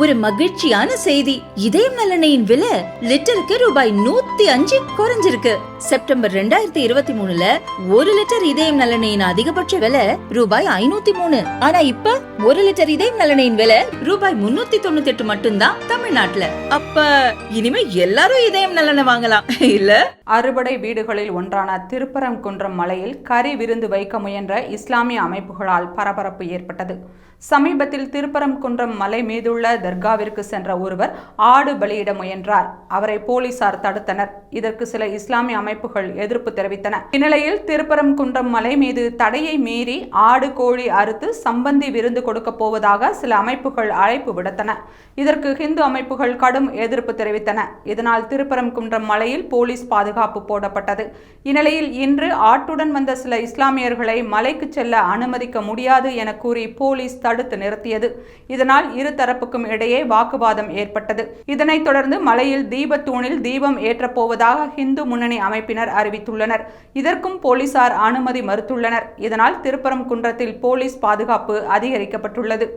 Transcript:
ஒரு மகிழ்ச்சியான செய்தி. இதயம் நலனையின் விலை லிட்டருக்கு ரூபாய் நூத்தி அஞ்சு குறைஞ்சிருக்கு. செப்டம்பர் ரெண்டாயிரத்தி இருபத்தி மூணுல ஒரு லிட்டர் இதயம் நலனையின் அதிகபட்ச விலை ரூபாய் ஐநூத்தி மூணு. ஆனா இப்ப ஒரு லிட்டர் இதயம் நலனையின் விலை ரூபாய் முன்னூத்தி தொண்ணூத்தி எட்டு மட்டும்தான் தமிழ்நாட்டுல. அப்ப இனிமே எல்லாரும் இதயம் நலனை வாங்கலாம் இல்ல? அறுபடை வீடுகளில் ஒன்றான திருப்பரங்குன்றம் மலையில் கறி விருந்து வைக்க முயன்ற இஸ்லாமிய அமைப்புகளால் பரபரப்பு ஏற்பட்டது. சமீபத்தில் திருப்பரங்குன்றம் மலை மீதுள்ள தர்காவிற்கு சென்ற ஒருவர் ஆடு பலியிட முயன்றார். அவரை போலீசார் தடுத்தனர். இதற்கு சில இஸ்லாமிய அமைப்புகள் எதிர்ப்பு தெரிவித்தன. இந்நிலையில் திருப்பரங்குன்றம் மலை மீது தடையை மீறி ஆடு கோழி அறுத்து சம்பந்தி விருந்து கொடுக்க போவதாக சில அமைப்புகள் அழைப்பு விடுத்தன. இதற்கு ஹிந்து அமைப்புகள் கடும் எதிர்ப்பு தெரிவித்தன. இதனால் திருப்பரங்குன்றம் மலையில் போலீஸ் பாதுகாப்பு போடப்பட்டது. இந்நிலையில் இன்று ஆட்டுடன் வந்த சில இஸ்லாமியர்களை மலைக்கு செல்ல அனுமதிக்க முடியாது என கூறி போலீஸ் தடுத்து நிறுத்தியது. இதனால் இரு தரப்புக்கும் இடையே வாக்குவாதம் ஏற்பட்டது. இதனைத் தொடர்ந்து மலையில் தீபத்தூணில் தீபம் ஏற்றப்போவதாக ஹிந்து முன்னணி அமைப்பினர் அறிவித்துள்ளனர். இதற்கும் போலீசார் அனுமதி மறுத்துள்ளனர். இதனால் திருப்பரங்குன்றத்தில் போலீஸ் பாதுகாப்பு அதிகரிக்கப்பட்டுள்ளது.